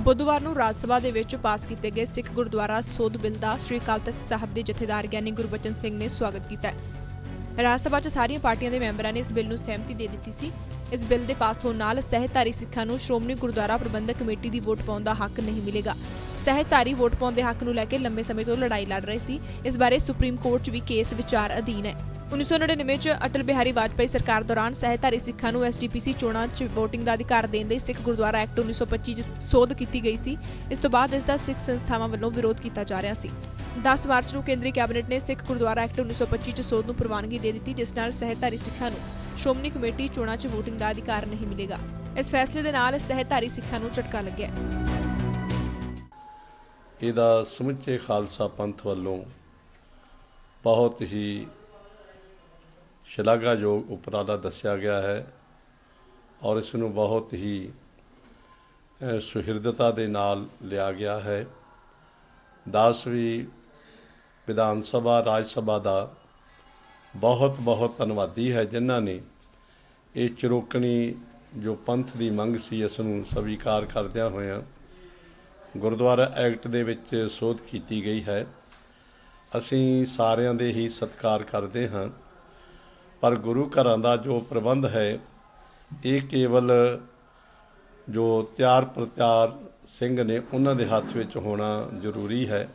ਬੁੱਧਵਾਰ ਨੂੰ ਰਾਜ ਸਭਾ ਦੇ ਵਿੱਚ ਪਾਸ ਕੀਤੇ ਗਏ ਸਿੱਖ ਗੁਰਦੁਆਰਾ ਸੋਧ ਬਿੱਲ ਦਾ ਸ੍ਰੀ ਅਕਾਲ ਤਖਤ ਸਾਹਿਬ ਦੇ ਜਥੇਦਾਰ ਗਿਆਨੀ ਗੁਰਬਚਨ ਸਿੰਘ ਨੇ ਸਵਾਗਤ ਕੀਤਾ ਰਾਜ ਸਭਾ 'ਚ ਸਾਰੀਆਂ ਪਾਰਟੀਆਂ ਦੇ ਮੈਂਬਰਾਂ ਨੇ ਇਸ ਬਿੱਲ ਨੂੰ ਸਹਿਮਤੀ ਦੇ ਦਿੱਤੀ ਸੀ। ਇਸ ਬਿੱਲ ਦੇ ਪਾਸ ਹੋਣ ਨਾਲ ਸਹਿਧਾਰੀ ਸਿੱਖਾਂ ਨੂੰ ਸ਼੍ਰੋਮਣੀ ਗੁਰਦੁਆਰਾ ਪ੍ਰਬੰਧਕ ਕਮੇਟੀ ਦੀ ਵੋਟ ਪਾਉਣ ਦਾ ਹੱਕ ਨਹੀਂ ਮਿਲੇਗਾ। ਸਹਿਧਾਰੀ ਵੋਟ ਪਾਉਣ ਦੇ ਹੱਕ ਨੂੰ ਲੈ ਕੇ ਲੰਬੇ ਸਮੇਂ ਤੋਂ ਲੜਾਈ ਲੜ ਰਹੇ ਸੀ। ਇਸ ਬਾਰੇ ਸੁਪਰੀਮ ਕੋਰਟ 'ਚ ਵੀ ਕੇਸ ਵਿਚਾਰ ਅਧੀਨ ਹੈ। 1999 ਚ ਅਟਲ ਬਿਹਾਰੀ ਵਾਜਪਾਈ ਸਰਕਾਰ ਦੌਰਾਨ ਸਹਿਧਾਰੀ ਸਿੱਖਾਂ ਨੂੰ ਐਸਜੀਪੀਸੀ ਚੋਣਾਂ 'ਚ VOTING ਦਾ ਅਧਿਕਾਰ ਦੇਣ ਲਈ ਸਿੱਖ ਗੁਰਦੁਆਰਾ ਐਕਟ 1925 'ਚ ਸੋਧ ਕੀਤੀ ਗਈ ਸੀ। ਇਸ ਤੋਂ ਬਾਅਦ ਇਸ ਦਾ ਸਿੱਖ ਸੰਸਥਾਵਾਂ ਵੱਲੋਂ ਵਿਰੋਧ ਕੀਤਾ ਜਾ ਰਿਹਾ ਸੀ। 10 ਮਾਰਚ ਨੂੰ ਕੇਂਦਰੀ ਕੈਬਨਿਟ ਨੇ ਸਿੱਖ ਗੁਰਦੁਆਰਾ ਐਕਟ 1925 'ਚ ਸੋਧ ਨੂੰ ਪ੍ਰਵਾਨਗੀ ਦੇ ਦਿੱਤੀ, ਜਿਸ ਨਾਲ ਸਹਿਧਾਰੀ ਸਿੱਖਾਂ ਨੂੰ ਸ਼੍ਰੋਮਣੀ ਕਮੇਟੀ ਚੋਣਾਂ 'ਚ VOTING ਦਾ ਅਧਿਕਾਰ ਨਹੀਂ ਮਿਲੇਗਾ। ਇਸ ਫੈਸਲੇ ਦੇ ਨਾਲ ਸਹਿਧਾਰੀ ਸਿੱਖਾਂ ਨੂੰ ਝਟਕਾ ਲੱਗਿਆ ਇਹਦਾ ਸਮੁੱਚੇ ਖਾਲਸਾ ਪੰਥ ਵੱਲੋਂ ਬਹੁਤ ਹੀ ਸ਼ਲਾਘਾਯੋਗ ਉਪਰਾਲਾ ਦੱਸਿਆ ਗਿਆ ਹੈ ਔਰ ਇਸ ਨੂੰ ਬਹੁਤ ਹੀ ਸੁਹਿਰਦਤਾ ਦੇ ਨਾਲ ਲਿਆ ਗਿਆ ਹੈ। 10ਵੀਂ ਵਿਧਾਨ ਸਭਾ, ਰਾਜ ਸਭਾ ਦਾ ਬਹੁਤ ਬਹੁਤ ਧੰਨਵਾਦੀ ਹੈ ਜਿਨ੍ਹਾਂ ਨੇ ਇਹ ਚਿਰੋਕਣੀ ਜੋ ਪੰਥ ਦੀ ਮੰਗ ਸੀ, ਇਸ ਨੂੰ ਸਵੀਕਾਰ ਕਰਦਿਆਂ ਹੋਇਆਂ ਗੁਰਦੁਆਰਾ ਐਕਟ ਦੇ ਵਿੱਚ ਸੋਧ ਕੀਤੀ ਗਈ ਹੈ। ਅਸੀਂ ਸਾਰਿਆਂ ਦੇ ਹੀ ਸਤਿਕਾਰ ਕਰਦੇ ਹਾਂ। ਪਰ ਗੁਰੂ ਘਰਾਂ ਦਾ ਜੋ ਪ੍ਰਬੰਧ ਹੈ, ਇਹ ਕੇਵਲ ਜੋ ਤਿਆਰ ਪ੍ਰਤਿਆਰ ਸਿੰਘ ਨੇ ਉਹਨਾਂ ਦੇ ਹੱਥ ਵਿੱਚ ਹੋਣਾ ਜ਼ਰੂਰੀ ਹੈ।